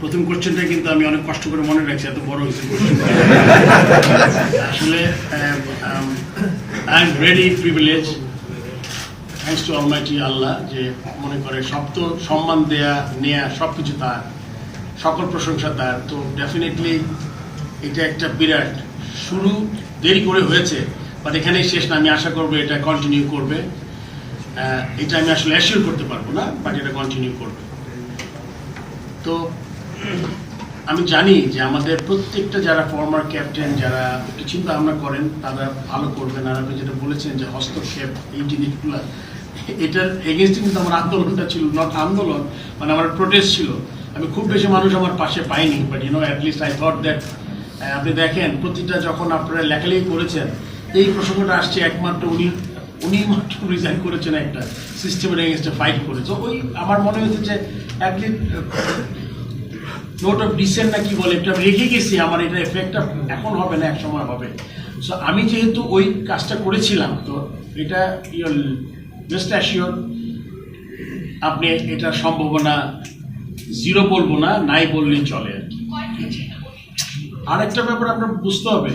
প্রথম কোশ্চেনটা কিন্তু আমি অনেক কষ্ট করে মনে রাখছি, এত বড় হয়েছে আসলে I am very privileged thanks to almighty Allah যে মনে করে সব তো সম্মান দেয়া, নেয়া সব কিছু তার, সকল প্রশংসা তার। তো ডেফিনেটলি এটা একটা বিরাট শুরু, দেরি করে হয়েছে বাট এখানেই শেষ না, আমি আশা করব এটা কন্টিনিউ করবে। এটা আমি আসলে অ্যাসিওর করতে পারব না বাট এটা কন্টিনিউ করবে। তো আমি জানি যে আমাদের প্রত্যেকটা যারা ফর্মার ক্যাপ্টেন যারা চিন্তা ভাবনা করেন, তারা ভালো করবেন আর আপনি যেটা বলেছেন যে হস্তক্ষেপ, এই জিনিসগুলো, এটার এগেনস্টে কিন্তু আমার আন্দোলনটা ছিল নট আন্দোলন মানে আমার প্রোটেস্ট ছিল। আমি খুব বেশি মানুষ আমার পাশে পাইনি but you know at least I thought that আপনি দেখেন, প্রতিটা যখন আপনারা লেখালেখি করেছেন, এই প্রসঙ্গটা আসছে একমাত্র উনি উনি মাত্র রিজাইন করেছেন একটা সিস্টেমের এগেনস্টে ফাইট করে। তো ওই, আমার মনে হয়েছে যে অ্যাটলিস্ট নোট অফ ডিসেন্ট না কি বলে, এটা আমি রেখে গেছি, আমার এটা এফেক্টটা এখন হবে না, এক সময় হবে। সো আমি যেহেতু ওই কাজটা করেছিলাম, তো এটা ইউর বেস্ট অ্যাসিওর আপনি এটার সম্ভাবনা জিরো বলব না, নাই বললেই চলে আর কি। আরেকটা ব্যাপার আপনার বুঝতে হবে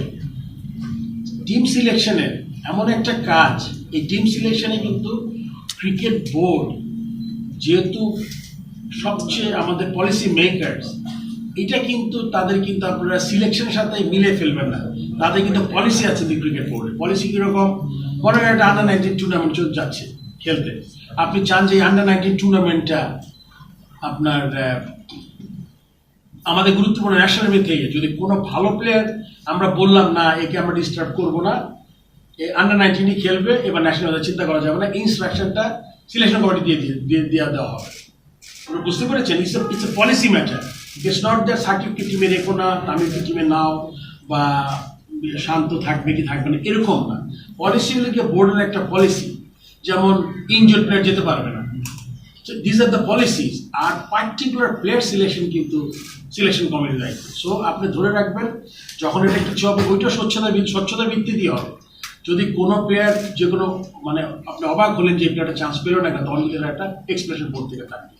টিম সিলেকশনের এমন একটা কাজ, এই টিম সিলেকশনে কিন্তু ক্রিকেট বোর্ড যেহেতু সবচেয়ে আমাদের পলিসি মেকার্স এটা কিন্তু তাদের কিন্তু আপনারা সিলেকশনের সাথে মিলে ফেলবেন না। তাদের কিন্তু পলিসি আছে দি ক্রিকেট বোর্ডে পলিসি কীরকম? করেন একটা আন্ডার নাইনটিন টুর্নামেন্ট যাচ্ছে খেলতে। আপনি চান যে আন্ডার নাইনটিন টুর্নামেন্টটা আপনার আমাদের গুরুত্বপূর্ণ ন্যাশনাল থেকে যদি কোনো ভালো প্লেয়ার আমরা বললাম না, একে আমরা ডিস্টার্ব করব না আন্ডার নাইনটিনই খেলবে, এবার ন্যাশনাল চিন্তা করা যাবে না ইনস্ট্রাকশনটা সিলেকশন কমিটি দিয়ে দিয়ে দেওয়া হবে। বুঝতে পেরেছেন? It's a policy matter it's not that সাকিবকে টিমে রেখো না তামিলকে টিমে নাও, বা শান্ত থাকবে কি থাকবে না, এরকম না। পলিসি হলে বোর্ডের একটা পলিসি যেমন ইনজোর প্লেয়ার যেতে পারবে না। This are the policies are particular player selection কিন্তু সিলেকশন কমিটির দায়িত্ব সো আপনি ধরে রাখবেন, যখন এটা কিছু হবে ওইটা স্বচ্ছতা স্বচ্ছতা ভিত্তি দিয়ে হবে যদি কোনো প্লেয়ার যে কোনো মানে আপনি অবাক হলেন যে প্লেয়ারটা চান্স পেল না কেন কিন্তু একটা এক্সপ্রেশন থেকে থাকবে।